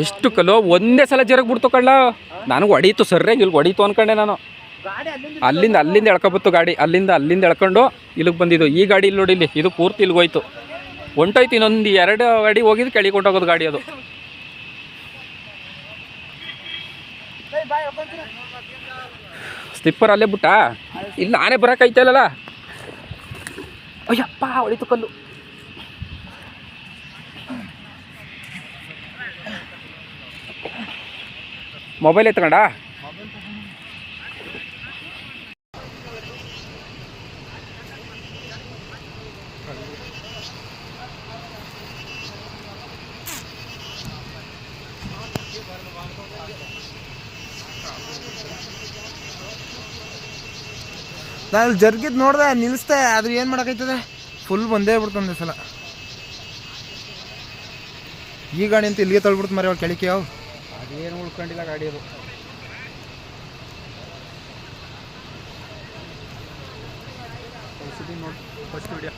ಎಷ್ಟು ಕಲೋ? ಒಂದೇ ಸಲ ಜರಗ್ ಬಿಡ್ತು ಕಳ್ಳ. ನನಗೆ ಹೊಡೀತು ಸರ್ಯಾಗಿ ಇಲ್ಲಿ ಹೊಡೀತು ಅನ್ಕೊಂಡೆ ನಾನು. ಅಲ್ಲಿಂದ ಅಲ್ಲಿಂದ ಎಳ್ಕೊಬತ್ತು ಗಾಡಿ. ಅಲ್ಲಿಂದ ಅಲ್ಲಿಂದ ಎಳ್ಕೊಂಡು ಇಲ್ಲಿಗೆ ಬಂದಿದ್ದು. ಈ ಗಾಡಿ ಇಲ್ಲಿ ನೋಡಿ ಇಲ್ಲಿ ಇದು ಪೂರ್ತಿ ಇಲ್ಲಿಗೆ ಹೋಯ್ತು. ಹೊಂಟೋಯ್ತು, ಇನ್ನೊಂದು ಎರಡು ಗಾಡಿ ಹೋಗಿದ್ದು ಕೆಳಗೆ ಹೊಂಟೋಗೋದು ಗಾಡಿ ಅದು. ಸ್ಲಿಪ್ಪರ್ ಅಲ್ಲೇ ಬಿಟ್ಟಾ? ಇಲ್ಲಿ ನಾನೇ ಬರೋಕೈತಲ್ಲ ಅಯ್ಯಪ್ಪ ಹೊಡಿತು ಕಲ್ಲು. ಮೊಬೈಲ್ ಎತ್ಕೊಂಡ? ನಾನು ಜರ್ಗಿದ್ ನೋಡ್ದೆ ನಿಲ್ಲಿಸ್ದೆ ಆದ್ರೆ ಏನು ಮಾಡೋಕೈತದೆ? ಫುಲ್ ಬಂದೇ ಬಿಡ್ತಂದೆ ಸಲ. ಈ ಗಾಡಿ ಇಲ್ಲಿಗೆ ತಳ್ಬಿಡ್ತು ಮರಿ ಅವ್ಳು ಕೆಳಕ್ಕೆ ಯಾವ? ಅದೇನು ಉಳ್ಕೊಂಡಿಲ್ಲ ಗಾಡಿ ಅದು. ನೋಡಿ ಫಸ್ಟ್ ವಿಡಿಯೋ